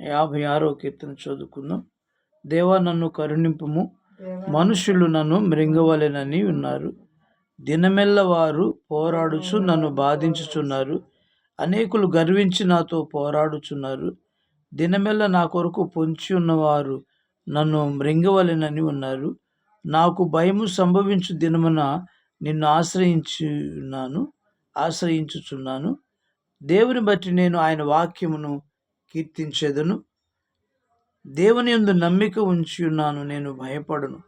యాభై ఆరో కీర్తన చదువుకుందాం. దేవా నన్ను కరుణింపుము మనుషులు నన్ను మృంగవలెనని ఉన్నారు. దినమెల్ల వారు పోరాడుచు నన్ను బాధించుచున్నారు. అనేకులు గర్వించి నాతో పోరాడుచున్నారు. దినమెల్ల నా కొరకు పొంచి ఉన్నవారు నన్ను మృంగవలెనని ఉన్నారు. నాకు భయము సంభవించు దినమున నిన్ను ఆశ్రయించి ఉన్నాను ఆశ్రయించుచున్నాను. దేవుని బట్టి నేను ఆయన వాక్యమును కీర్తించేదను. దేవుని యందు నమ్మిక ఉంచి ఉన్నాను నేను భయపడను.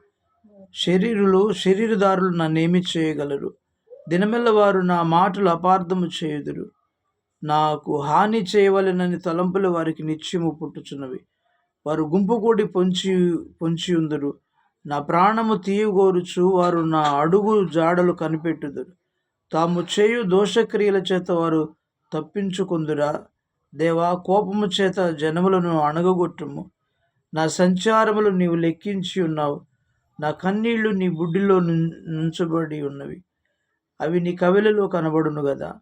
శరీరులు శరీరదారులు నన్నేమి చేయగలరు. దినమెల్ల వారు నా మాటలు అపార్థము చేయుదురు. నాకు హాని చేయవలెనని తలంపులు వారికి నిత్యము పుట్టుచున్నవి. వారు గుంపు కూడి పొంచి పొంచి ఉందరు. నా ప్రాణము తీయగోరుచు వారు నా అడుగు జాడలు కనిపెట్టుదురు. తాము చేయు దోషక్రియల చేత వారు తప్పించుకుందురా. దేవా కోపము చేత జనములను అణగగొట్టుము. నా సంచారములు నీవు లెక్కించి ఉన్నావు. నా కన్నీళ్ళు నీ బుడ్డిలో నుంచబడి ఉన్నవి. అవి నీ కవిలలో కనబడును కదా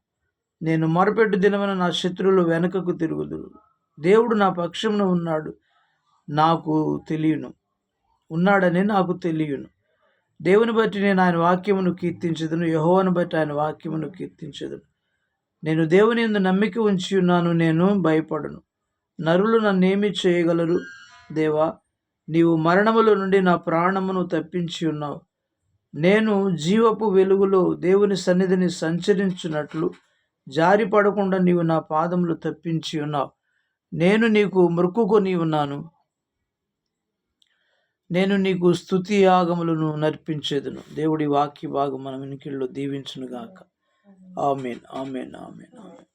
నేను మొరపెట్టు దినమైన నా శత్రువులు వెనుకకు తిరుగుదురు. దేవుడు నా పక్షమున ఉన్నాడు నాకు తెలియను. ఉన్నాడని నాకు తెలియను. దేవుని బట్టి నేను ఆయన వాక్యమును కీర్తించదును. యహోవను బట్టి ఆయన వాక్యమును కీర్తించదును. నేను దేవుని ఎందు నమ్మిక ఉంచి ఉన్నాను నేను భయపడను. నరులు నన్నేమి చేయగలరు? దేవా నీవు మరణముల నుండి నా ప్రాణమును తప్పించి ఉన్నావు. నేను జీవపు వెలుగులో దేవుని సన్నిధిని సంచరించినట్లు జారి పడకుండా నీవు నా పాదములు తప్పించి ఉన్నావు. నేను నీకు మృక్కుకొని ఉన్నాను. నేను నీకు స్థుతి యాగములను నర్పించేదను. దేవుడి వాక్య భాగం మన వెనుకల్లో దీవించునుగాక. ஆமேன் ஆமேன் ஆமேன் ஆமேன்.